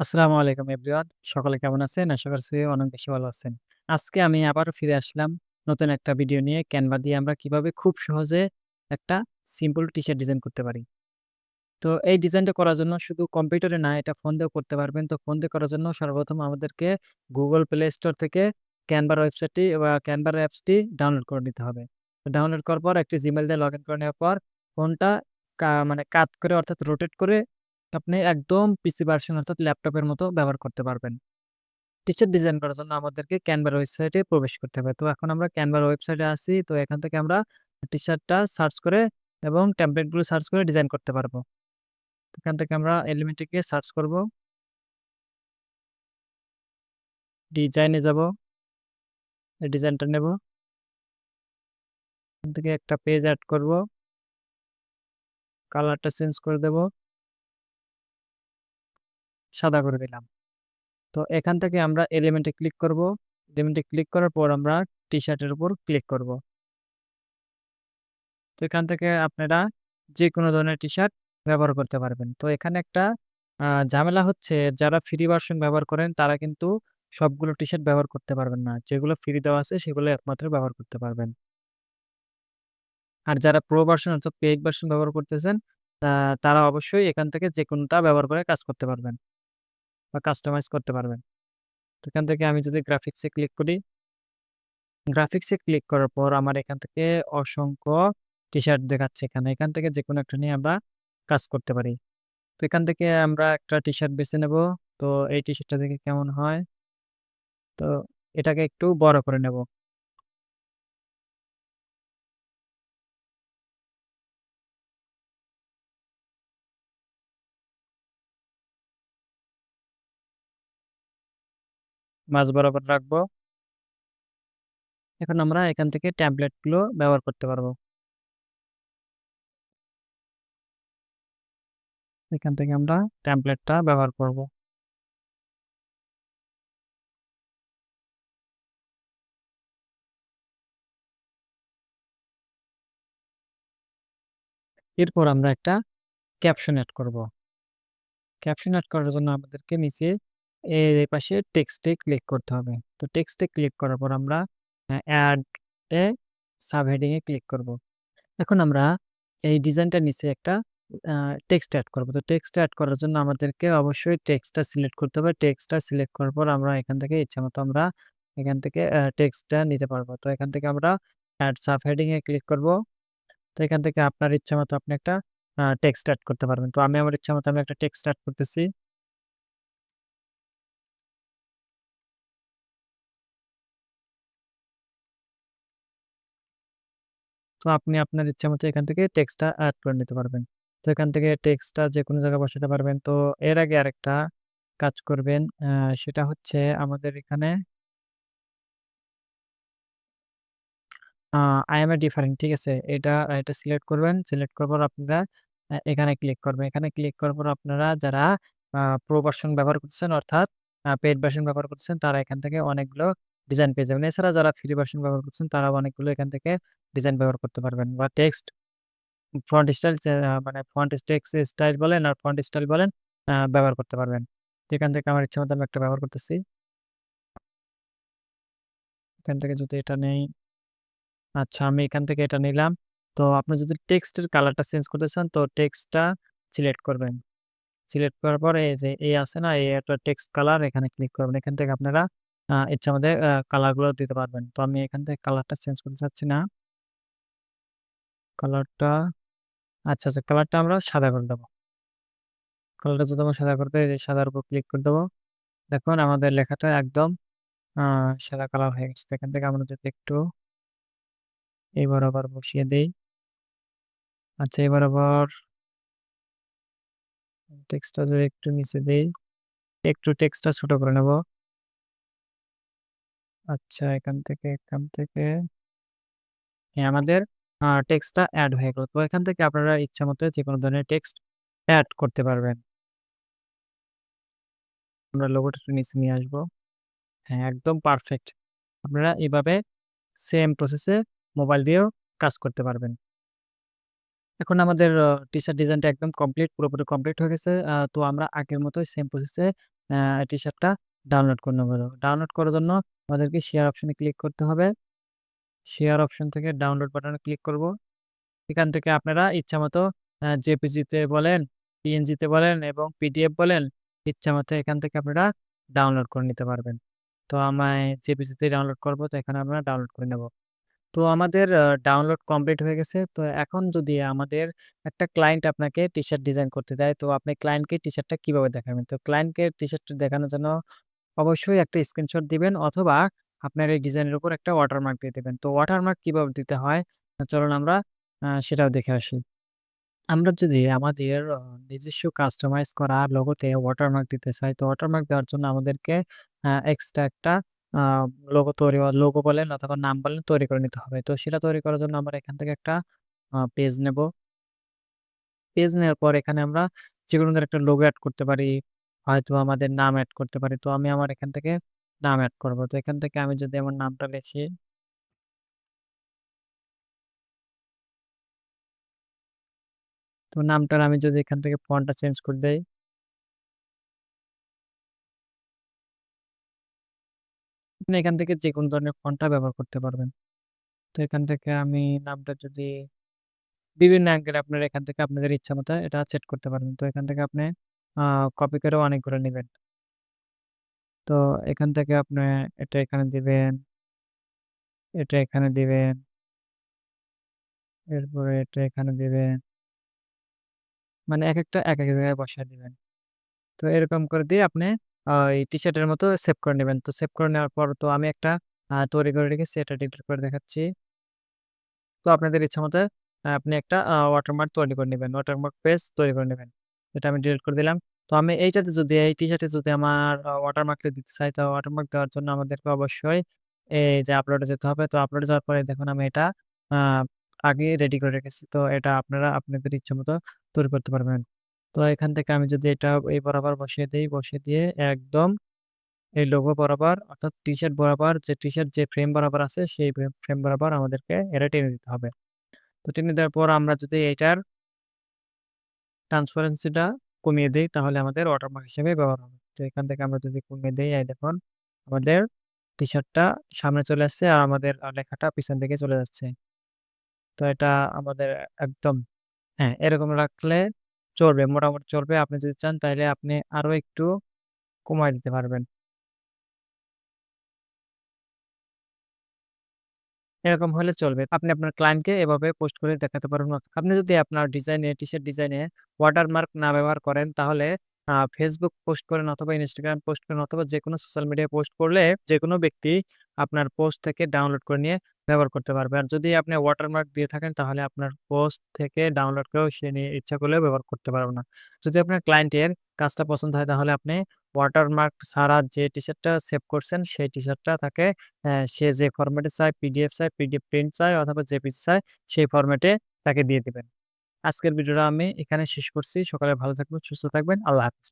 আসসালামু আলাইকুম এভরিওয়ান। সকলে কেমন আছেন? আশা করছি অনেক বেশি ভালো আছেন। আজকে আমি আবারও ফিরে আসলাম নতুন একটা ভিডিও নিয়ে। ক্যানভা দিয়ে আমরা কীভাবে খুব সহজে একটা সিম্পল টি-শার্ট ডিজাইন করতে পারি। তো এই ডিজাইনটা করার জন্য শুধু কম্পিউটারে না, এটা ফোন দিয়েও করতে পারবেন। তো ফোন দিয়ে করার জন্য সর্বপ্রথম আমাদেরকে গুগল প্লে স্টোর থেকে ক্যানভার ওয়েবসাইটটি বা ক্যানভার অ্যাপসটি ডাউনলোড করে নিতে হবে। তো ডাউনলোড করার পর একটি জিমেল দিয়ে লগ ইন করে নেওয়ার পর ফোনটা মানে কাত করে অর্থাৎ রোটেট করে আপনি একদম পিসি ভার্সন অর্থাৎ ল্যাপটপের মতো ব্যবহার করতে পারবেন। টি-শার্ট ডিজাইন করার জন্য আমাদেরকে ক্যানভার ওয়েবসাইটে প্রবেশ করতে হবে। তো এখন আমরা ক্যানভার ওয়েবসাইটে আছি। তো এখান থেকে আমরা টি-শার্টটা সার্চ করে এবং টেমপ্লেটগুলো সার্চ করে ডিজাইন করতে পারব। এখান থেকে আমরা এলিমেন্টে গিয়ে সার্চ করব। ডিজাইনে যাব। ডিজাইনটা নেব। এখান থেকে একটা পেজ অ্যাড করব। কালারটা চেঞ্জ করে দেব। সাদা করে দিলাম। তো এখান থেকে আমরা এলিমেন্টে ক্লিক করব। এলিমেন্টে ক্লিক করার পর আমরা টি-শার্টের উপর ক্লিক করব। তো এখান থেকে আপনারা যেকোনো ধরনের টি-শার্ট ব্যবহার করতে পারবেন। তো এখানে একটা ঝামেলা হচ্ছে, যারা ফ্রি ভার্সন ব্যবহার করেন, তারা কিন্তু সবগুলো টি-শার্ট ব্যবহার করতে পারবেন না। যেগুলো ফ্রি দেওয়া আছে, সেগুলো একমাত্র ব্যবহার করতে পারবেন। আর যারা প্রো ভার্সন অর্থাৎ পেইড ভার্সন ব্যবহার করতেছেন তারা অবশ্যই এখান থেকে যেকোনোটা ব্যবহার করে কাজ করতে পারবেন বা কাস্টমাইজ করতে পারবেন। তো এখান থেকে আমি যদি গ্রাফিক্সে ক্লিক করি গ্রাফিক্সে ক্লিক করার পর আমার এখান থেকে অসংখ্য টি-শার্ট দেখাচ্ছে এখানে। এখান থেকে যে কোনো একটা নিয়ে আমরা কাজ করতে পারি। তো এখান থেকে আমরা একটা টি-শার্ট বেছে নেব। তো এই টি-শার্টটা দেখে কেমন হয়? তো এটাকে একটু বড় করে নেব। মাঝ বরাবর রাখব। এখন আমরা এখান থেকে টেমপ্লেটগুলো ব্যবহার করতে পারব। এখান থেকে আমরা টেমপ্লেটটা ব্যবহার করব। এরপর আমরা একটা ক্যাপশন অ্যাড করব। ক্যাপশন অ্যাড করার জন্য আমাদেরকে নিচে এর এপাশে টেক্সটে ক্লিক করতে হবে। তো টেক্সটে ক্লিক করার পর আমরা এড এ সাবহেডিং এ ক্লিক করব। এখন আমরা এই ডিজাইনটার নিচে একটা টেক্সট এড করব। তো টেক্সট এড করার জন্য আমাদেরকে অবশ্যই টেক্সটটা সিলেক্ট করতে হবে। টেক্সটটা সিলেক্ট করার পর আমরা এখান থেকে ইচ্ছামত আমরা এখান থেকে টেক্সটটা নিতে পারব। তো এখান থেকে আমরা এড সাবহেডিং এ ক্লিক করব। তো এখান থেকে আপনার ইচ্ছামত আপনি একটা টেক্সট এড করতে পারবেন। তো আমি আমার ইচ্ছামত আমি একটা টেক্সট এড করতেছি। তো আপনি আপনার ইচ্ছামত এখান থেকে টেক্সটটা এড করে নিতে পারবেন। তো এখান থেকে টেক্সটটা যে কোনো জায়গায় বসাতে পারবেন। তো এর আগে আরেকটা কাজ করবেন। সেটা হচ্ছে আমাদের এখানে, আ, I am a different, ঠিক আছে? এটা এটা সিলেক্ট করবেন। সিলেক্ট করার পর আপনারা এখানে ক্লিক করবেন। এখানে ক্লিক করার পর আপনারা যারা প্রো ভার্সন ব্যবহার করতেছেন, অর্থাৎ, আ পেইড ভার্সন ব্যবহার করতেছেন, তারা এখান থেকে অনেকগুলো ডিজাইন পেয়ে যাবেন। এছাড়া যারা ফ্রি ভার্সন ব্যবহার করছেন তারা অনেকগুলো এখান থেকে ডিজাইন ব্যবহার করতে পারবেন বা টেক্সট ফ্রন্ট স্টাইল মানে ফ্রন্ট টেক্সট স্টাইল বলেন আর ফন্ট স্টাইল বলেন ব্যবহার করতে পারবেন। এখান থেকে আমার ইচ্ছামত আমি একটা ব্যবহার করতেছি। এখান থেকে যদি এটা নেই আচ্ছা আমি এখান থেকে এটা নিলাম। তো আপনি যদি টেক্সটের কালারটা চেঞ্জ করতে চান, তো টেক্সটটা সিলেক্ট করবেন। সিলেক্ট করার পরে যে, এই আছে না, এই একটা টেক্সট কালার এখানে ক্লিক করবেন। এখান থেকে আপনারা আ ইচ্ছামত আ কালারগুলো দিতে পারবেন। তো আমি এখান থেকে কালারটা চেঞ্জ করতে চাচ্ছি না। কালারটা আচ্ছা, আচ্ছা কালারটা আমরা সাদা করে দেবো কালারটা যদি আমরা সাদা করতে সাদার উপর ক্লিক করে দেবো দেখুন আমাদের লেখাটা একদম সাদা কালার হয়ে গেছে। এখান থেকে আমরা যদি একটু এই বরাবর বসিয়ে দেই। আচ্ছা এই বরাবর টেক্সটটা যদি একটু নিচে দেই। একটু টেক্সটটা ছোট করে নেব। আচ্ছা এখান থেকে, এখান থেকে হ্যাঁ, আমাদের টেক্সটটা অ্যাড হয়ে গেল। তো এখান থেকে আপনারা ইচ্ছা মতো যে কোনো ধরনের টেক্সট অ্যাড করতে পারবেন। আমরা লোগোটা একটু নিচে নিয়ে আসব। হ্যাঁ, একদম পারফেক্ট। আপনারা এভাবে সেম প্রসেসে মোবাইল দিয়েও কাজ করতে পারবেন। এখন আমাদের আ টি-শার্ট ডিজাইনটা একদম কমপ্লিট পুরোপুরি কমপ্লিট হয়ে গেছে। তো আমরা আগের মতোই সেম প্রসেসে আ টি-শার্টটা ডাউনলোড করে নেব। ডাউনলোড করার জন্য আমাদেরকে শেয়ার অপশনে ক্লিক করতে হবে। শেয়ার অপশন থেকে ডাউনলোড বাটনে ক্লিক করব। এখান থেকে আপনারা ইচ্ছামতো আ জেপিজি-তে বলেন, পিএনজি-তে বলেন এবং পিডিএফ বলেন, ইচ্ছামতো এখান থেকে আপনারা ডাউনলোড করে নিতে পারবেন। তো আমায় জেপিজি-তে ডাউনলোড করব, তো এখানে আমরা ডাউনলোড করে নেব। তো আমাদের ডাউনলোড কমপ্লিট হয়ে গেছে। তো এখন যদি আমাদের একটা ক্লায়েন্ট আপনাকে টি-শার্ট ডিজাইন করতে দেয়, তো আপনি ক্লায়েন্টকে টি-শার্টটা কীভাবে দেখাবেন? তো ক্লায়েন্টকে টি-শার্টটা দেখানোর জন্য অবশ্যই একটা স্ক্রিনশট দিবেন অথবা আপনার এই ডিজাইনের উপর একটা ওয়াটারমার্ক দিয়ে দিবেন। তো ওয়াটারমার্ক কীভাবে দিতে হয়? চলুন আমরা সেটাও দেখে আসি। আমরা যদি আমাদের নিজস্ব কাস্টমাইজ করা লোগোতে ওয়াটারমার্ক দিতে চাই, তো ওয়াটারমার্ক দেওয়ার জন্য আমাদেরকে এক্সট্রা একটা লোগো তৈরি লোগো বলেন অথবা নাম বলেন তৈরি করে নিতে হবে। তো সেটা তৈরি করার জন্য আমরা এখান থেকে একটা পেজ নেব। পেজ নেওয়ার পর এখানে আমরা যে কোনো একটা লোগো অ্যাড করতে পারি। হয়তো আমাদের নাম অ্যাড করতে পারি। তো আমি আমার এখান থেকে নাম অ্যাড করব। তো এখান থেকে আমি যদি আমার নামটা লিখি তো নামটার আমি যদি এখান থেকে ফন্টটা চেঞ্জ করে দেই আপনি এখান থেকে যেকোনো ধরনের ফন্টটা ব্যবহার করতে পারবেন। তো এখান থেকে আমি নামটা যদি বিভিন্ন অ্যাঙ্গেলে আপনারা এখান থেকে আপনাদের ইচ্ছা মতো এটা সেট করতে পারবেন। তো এখান থেকে আপনি কপি করেও অনেকগুলো নিবেন। তো এখান থেকে আপনি এটা এখানে দিবেন। এটা এখানে দিবেন। এরপরে এটা এখানে দিবেন। মানে এক একটা এক এক জায়গায় বসায় দিবেন। তো এরকম করে দিয়ে আপনি, আ এই টি-শার্টের মতো সেভ করে নেবেন তো সেভ করে নেওয়ার পর তো আমি একটা তৈরি করে রেখেছি, এটা ডিলিট করে দেখাচ্ছি। তো আপনাদের ইচ্ছা মতো, আপনি একটা ওয়াটারমার্ক তৈরি করে নিবেন। ওয়াটারমার্ক পেজ তৈরি করে নিবেন। এটা আমি ডিলিট করে দিলাম। তো আমি এইটাতে যদি এই টি-শার্টে যদি আমার ওয়াটারমার্কটা দিতে চাই, তো ওয়াটারমার্ক দেওয়ার জন্য আমাদেরকে অবশ্যই এই যে আপলোডে যেতে হবে। তো আপলোডে যাওয়ার পরে দেখুন আমি এটা আ আগেই রেডি করে রেখেছি। তো এটা আপনারা আপনাদের ইচ্ছামত তৈরি করতে পারবেন। তো এখান থেকে আমি যদি এটা এই বরাবর বসিয়ে দিই বসিয়ে দিয়ে একদম এই লোগো বরাবর অর্থাৎ টি-শার্ট বরাবর যে টি-শার্ট যে ফ্রেম বরাবর আছে সেই ফ্রেম বরাবর আমাদেরকে এটা টেনে দিতে হবে। তো টেনে দেওয়ার পর আমরা যদি এইটার ট্রান্সপারেন্সিটা কমিয়ে দেই তাহলে আমাদের ওয়াটারমার্ক হিসেবে ব্যবহার হবে। তো এখান থেকে আমরা যদি কমিয়ে দেই এই দেখুন আমাদের টি-শার্টটা সামনে চলে আসছে আর আমাদের লেখাটা পিছন দিকে চলে যাচ্ছে। তো এটা আমাদের একদম হ্যাঁ, এরকম রাখলে চলবে। মোটামুটি চলবে। আপনি যদি চান তাহলে আপনি আরও একটু কমায় দিতে পারবেন। এরকম হলে চলবে। আপনি আপনার ক্লায়েন্টকে এভাবে পোস্ট করে দেখাতে পারবেন। আপনি যদি আপনার ডিজাইনে টি-শার্ট ডিজাইনে ওয়াটারমার্ক না ব্যবহার করেন, তাহলে Facebook পোস্ট করেন অথবা ইনস্টাগ্রাম পোস্ট করেন অথবা যেকোনো সোশ্যাল মিডিয়ায় পোস্ট করলে যে কোনো ব্যক্তি আপনার পোস্ট থেকে ডাউনলোড করে নিয়ে ব্যবহার করতে পারবে। আর যদি আপনি ওয়াটারমার্ক দিয়ে থাকেন, তাহলে আপনার পোস্ট থেকে ডাউনলোড করেও সে নিয়ে ইচ্ছা করলেও ব্যবহার করতে পারবে না। যদি আপনার ক্লায়েন্টের কাজটা পছন্দ হয় তাহলে আপনি ওয়াটারমার্ক ছাড়া যে টি-শার্টটা সেভ করছেন সেই টি-শার্টটা তাকে অ্যা সে যে ফরম্যাটে চায়, পিডিএফ চায়, পিডিএফ প্রিন্ট চায় অথবা জেপি চায় সেই ফরম্যাটে তাকে দিয়ে দেবেন আজকের ভিডিওটা আমি এখানে শেষ করছি। সকালে ভালো থাকবেন, সুস্থ থাকবেন। আল্লাহ হাফেজ।